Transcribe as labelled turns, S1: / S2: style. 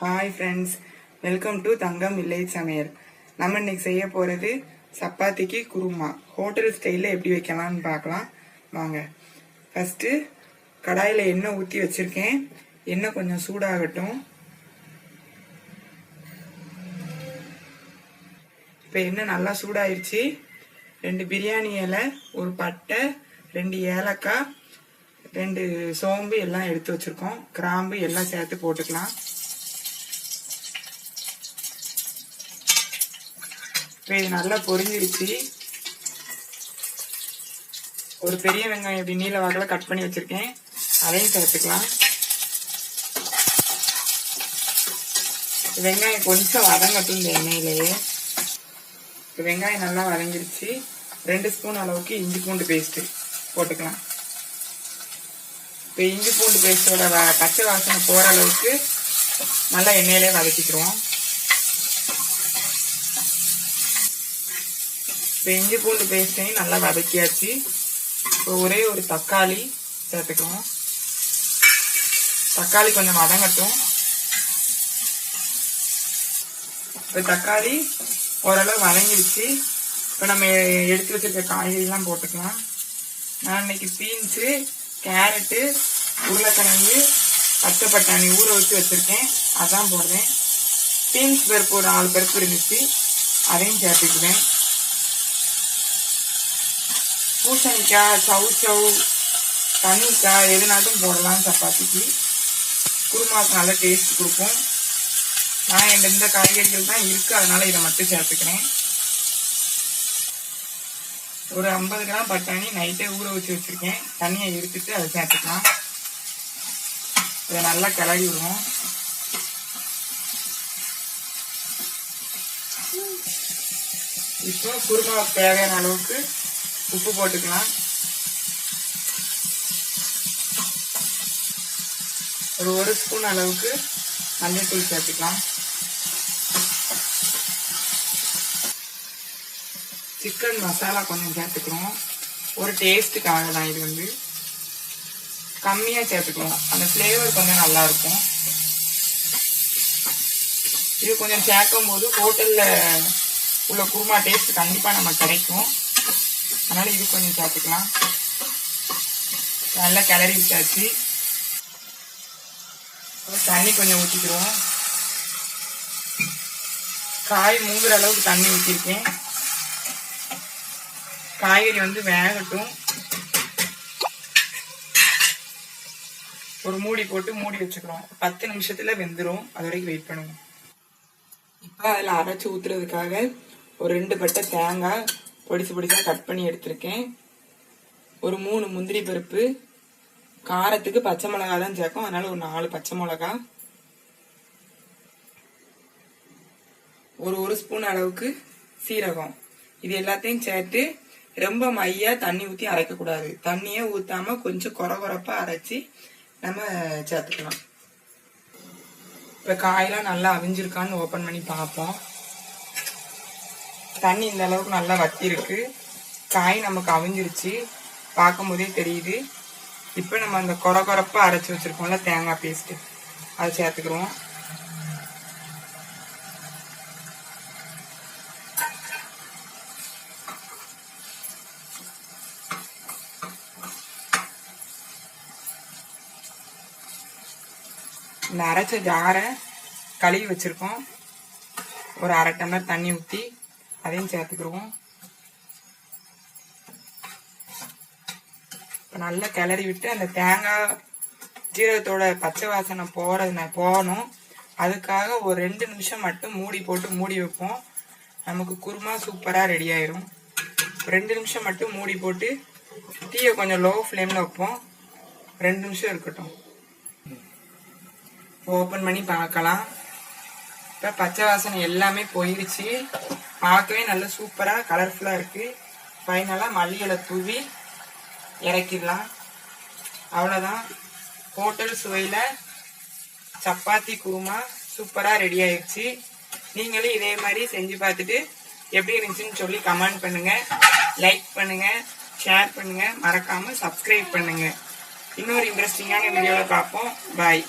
S1: Hi friends welcome to Thangam village சமையல் நம்ம இன்னைக்கு செய்ய போகிறது சப்பாத்திக்கு குருமா. ஹோட்டல் ஸ்டைலில் எப்படி வைக்கலாம்னு பார்க்கலாம். வாங்க. ஃபஸ்ட்டு கடாயில் எண்ணெய் ஊற்றி வச்சுருக்கேன். எண்ணெய் கொஞ்சம் சூடாகட்டும். இப்போ எண்ணெய் நல்லா சூடாயிருச்சு. ரெண்டு பிரியாணி இலை ஒரு பட்டை ரெண்டு ஏலக்காய் ரெண்டு சோம்பு எல்லாம் எடுத்து வச்சுருக்கோம். கிராம்பு எல்லாம் சேர்த்து போட்டுக்கலாம். இப்போ இது நல்லா பொரிஞ்சிருச்சு. ஒரு பெரிய வெங்காயம் இப்படி நீல வாக்கில் கட் பண்ணி வச்சுருக்கேன். அதையும் சேர்த்துக்கலாம் வெங்காயம் கொஞ்சம் வதங்கட்டும் இந்த எண்ணெயிலேயே. இப்போ வெங்காயம் நல்லா வதங்கிருச்சு. ரெண்டு ஸ்பூன் அளவுக்கு இஞ்சி பூண்டு பேஸ்ட்டு போட்டுக்கலாம். இப்போ இஞ்சி பூண்டு பேஸ்ட்டோட பச்சை வாசனை போகிற அளவுக்கு நல்லா எண்ணெயிலே வதக்கிக்கிறோம் இப்போ இஞ்சி பூண்டு பேஸ்ட்டையும் நல்லா வதக்கியாச்சு. இப்போ ஒரே ஒரு தக்காளி சேர்த்துக்குவோம். தக்காளி கொஞ்சம் வதங்கட்டும். இப்போ தக்காளி ஓரளவு வதங்கிடுச்சு. இப்போ நம்ம எடுத்து வச்சிருக்க காய்கறிலாம் போட்டுக்கலாம். நான் இன்னைக்கு பீன்ஸு கேரட்டு உருளைக்கிழங்கு பச்சை பட்டாணி ஊற வச்சு வச்சுருக்கேன். அதான் போடுறேன். பீன்ஸ் பருப்பு ஒரு நாலு பருப்பு இருந்துச்சு. அதையும் சேர்த்துக்குவேன். பூசணிக்காய் சவு சவு தண்ணிக்காய் எதுனாலும் போடலாம் சப்பாத்திக்கு. குருமாவுக்கு நல்லா டேஸ்ட் கொடுக்கும் நான் என் இந்த காய்கறிகள் தான் இருக்குது அதனால் இதை மட்டும் சேர்த்துக்கிறேன். ஒரு ஐம்பது கிராம் பட்டாணி நைட்டே ஊற வச்சு வச்சுருக்கேன். தண்ணியை எடுத்துட்டு அதை சேர்த்துக்கலாம். இதை நல்லா கிளறி விடுவோம். இப்போ குருமாவுக்கு தேவையான அளவுக்கு உப்பு போட்டுக்கலாம். ஒரு ஒரு ஸ்பூன் அளவுக்கு மஞ்சள்தூள் சேர்த்துக்கலாம். சிக்கன் மசாலா கொஞ்சம் சேர்த்துக்கிறோம் ஒரு டேஸ்ட்டுக்காக தான் இது வந்து. கம்மியாக சேர்த்துக்கிறோம் அந்த ஃப்ளேவர் கொஞ்சம் நல்லாயிருக்கும் இது கொஞ்சம் சேர்க்கும் போது ஹோட்டலில் உள்ள குருமா டேஸ்ட் கண்டிப்பாக நம்ம கிடைக்கும். அதனால் இது கொஞ்சம் சேர்த்துக்கலாம். நல்லா கிளறி விட்டாச்சு. தண்ணி கொஞ்சம் ஊற்றிக்கிறோம் காய் மூங்குற அளவுக்கு தண்ணி ஊற்றிருக்கேன் காய்கறி வந்து வேகட்டும். ஒரு மூடி போட்டு மூடி வச்சுக்கிறோம். பத்து நிமிஷத்துல வெந்துடும் அது வரைக்கும் வெயிட் பண்ணுவோம் இப்போ அதில் அரைச்சி ஊத்துறதுக்காக ஒரு ரெண்டு பட்டை தேங்காய் பொடிசு பொடிசா கட் பண்ணி எடுத்திருக்கேன். ஒரு மூணு முந்திரி பருப்பு காரத்துக்கு பச்சை மிளகா தான் சேர்க்கும். அதனால ஒரு நாலு பச்சை மிளகா. ஒரு ஒரு ஸ்பூன் அளவுக்கு சீரகம். இது எல்லாத்தையும் சேர்த்து ரொம்ப மையா தண்ணி ஊற்றி அரைக்கக்கூடாது. தண்ணியே ஊற்றாம கொஞ்சம் குறை குறைப்பா அரைச்சி நம்ம சேர்த்துக்கலாம். இப்போ காயெல்லாம் நல்லா அவிஞ்சிருக்கான்னு ஓப்பன் பண்ணி பார்ப்போம். தண்ணி இந்த அளவுக்கு நல்லா வத்திருக்கு. காய் நமக்கு அவிஞ்சிருச்சு. பார்க்கும் போதே தெரியுது. இப்போ நம்ம அந்த கொர கொரப்பாக அரைச்சி வச்சுருக்கோம்ல தேங்காய் பேஸ்ட்டு அதை சேர்த்துக்கிறோம் இந்த அரைச்ச ஜாரை கழுவி வச்சுருக்கோம். ஒரு அரை டம்ளர் தண்ணி ஊற்றி அதையும் சேர்த்துக்கிடுவோம். இப்போ நல்லா கிளறி விட்டு அந்த தேங்காய் ஜீரகத்தோட பச்சை வாசனை போகிறது போகணும். அதுக்காக ஒரு ரெண்டு நிமிஷம் மட்டும் மூடி போட்டு மூடி வைப்போம். நமக்கு குருமா சூப்பராக ரெடி ஆயிரும். ரெண்டு நிமிஷம் மட்டும் மூடி போட்டு தீயை கொஞ்சம் லோ ஃப்ளேமில் வைப்போம். ரெண்டு நிமிஷம் இருக்கட்டும். ஓப்பன் பண்ணி பார்க்கலாம். இப்போ பச்சை வாசனை எல்லாமே போயிருச்சு பார்க்கவே நல்ல சூப்பராக கலர்ஃபுல்லாக இருக்குது ஃபைனலாக மல்லிகளை தூவி இறக்கிடலாம். அவ்வளோதான் ஹோட்டல் சுவையில் சப்பாத்தி குருமா சூப்பராக ரெடி ஆயிடுச்சு. நீங்களும் இதே மாதிரி செஞ்சு பார்த்துட்டு எப்படி இருந்துச்சுன்னு சொல்லி கமெண்ட் பண்ணுங்கள் லைக் பண்ணுங்கள் ஷேர் பண்ணுங்கள் மறக்காமல் சப்ஸ்கிரைப் பண்ணுங்கள் இன்னொரு இன்ட்ரெஸ்டிங்கான வீடியோவில் பார்ப்போம். பாய்